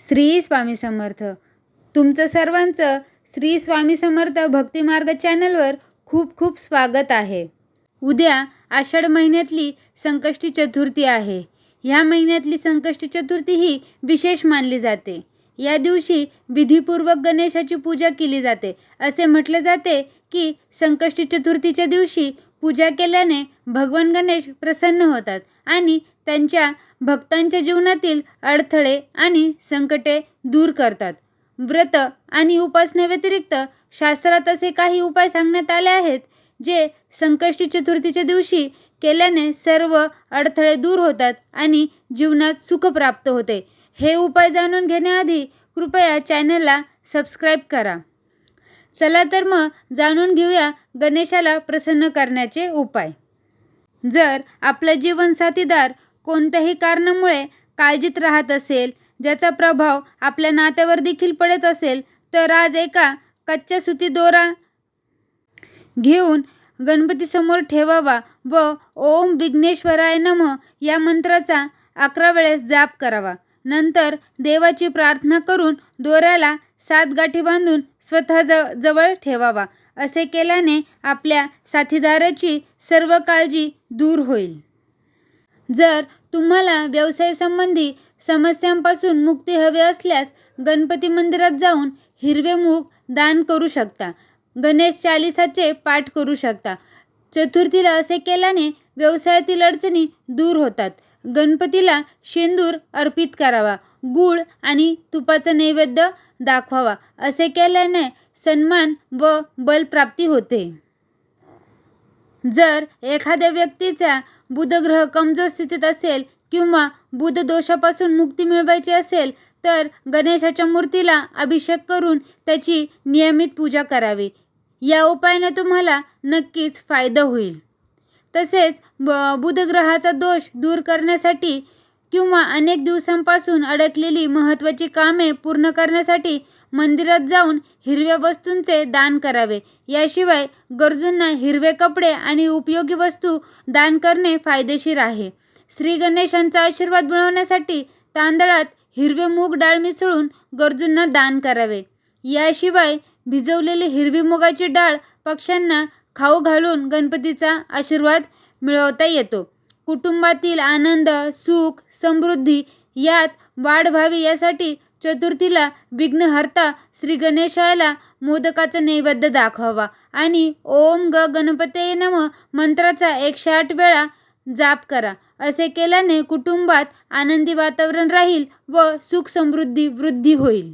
श्री स्वामी समर्थ. तुमचं सर्वांचं श्री स्वामी समर्थ भक्तिमार्ग चॅनलवर खूप खूप स्वागत आहे. उद्या आषाढ महिन्यातली संकष्टी चतुर्थी आहे. ह्या महिन्यातली संकष्टी चतुर्थी ही विशेष मानली जाते. या दिवशी विधीपूर्वक गणेशाची पूजा केली जाते. असे म्हटले जाते की संकष्टी चतुर्थीच्या दिवशी पूजा केल्याने भगवान गणेश प्रसन्न होतात आणि त्यांच्या भक्तांच्या जीवनातील अडथळे आणि संकटे दूर करतात. व्रत आणि उपासनेव्यतिरिक्त शास्त्रात असे काही उपाय सांगण्यात आले आहेत जे संकष्टी चतुर्थीच्या दिवशी केल्याने सर्व अडथळे दूर होतात आणि जीवनात सुख प्राप्त होते. हे उपाय जाणून घेण्याआधी कृपया चॅनलला सबस्क्राईब करा. चला तर मग जाणून घेऊया गणेशाला प्रसन्न करण्याचे उपाय. जर आपला जीवनसाथीदार कोणत्याही कारणामुळे काळजीत राहत असेल ज्याचा प्रभाव आपल्या नात्यावर देखील पडत असेल तर आज एका कच्च्या सुती दोरा घेऊन गणपतीसमोर ठेवावा व ओम विघ्नेश्वराय नम या मंत्राचा अकरा वेळेस जाप करावा. नंतर देवाची प्रार्थना करून दोऱ्याला सात गाठी बांधून स्वतः ज जवळ ठेवावा. असे केल्याने आपल्या साथीदाराची सर्व काळजी दूर होईल. जर तुम्हाला व्यवसायासंबंधी समस्यांपासून मुक्ती हवी असल्यास गणपती मंदिरात जाऊन हिरवे मूग दान करू शकता. गणेश चालिसाचे पाठ करू शकता. चतुर्थीला असे केल्याने व्यवसायातील अडचणी दूर होतात. गणपतीला शेंदूर अर्पित करावा. गूळ आणि तुपाचं नैवेद्य दाखवावा असे केल्याने सन्मान व बलप्राप्ती होते. जर एखाद्या व्यक्तीचा बुधग्रह कमजोर स्थितीत असेल किंवा बुध दोषापासून मुक्ती मिळवायची असेल तर गणेशाच्या मूर्तीला अभिषेक करून त्याची नियमित पूजा करावी. या उपायाने तुम्हाला नक्कीच फायदा होईल. तसेच ब बुधग्रहाचा दोष दूर करण्यासाठी किंवा अनेक दिवसांपासून अडकलेली महत्त्वाची कामे पूर्ण करण्यासाठी मंदिरात जाऊन हिरव्या वस्तूंचे दान करावे. याशिवाय गरजूंना हिरवे कपडे आणि उपयोगी वस्तू दान करणे फायदेशीर आहे. श्री गणेशांचा आशीर्वाद मिळवण्यासाठी तांदळात हिरवे मूग डाळ मिसळून गरजूंना दान करावे. याशिवाय भिजवलेली हिरवी मुगाची डाळ पक्ष्यांना खाऊ घालून गणपतीचा आशीर्वाद मिळवता येतो. कुटुंबातील आनंद सुख समृद्धी यात वाढ व्हावी यासाठी चतुर्थीला विघ्नहर्ता श्री गणेशाला मोदकाचा नैवेद्य दाखवावा आणि ओम ग गणपते नम मंत्राचा एकशे आठ वेळा जाप करा. असे केल्याने कुटुंबात आनंदी वातावरण राहील व सुख समृद्धी वृद्धी होईल.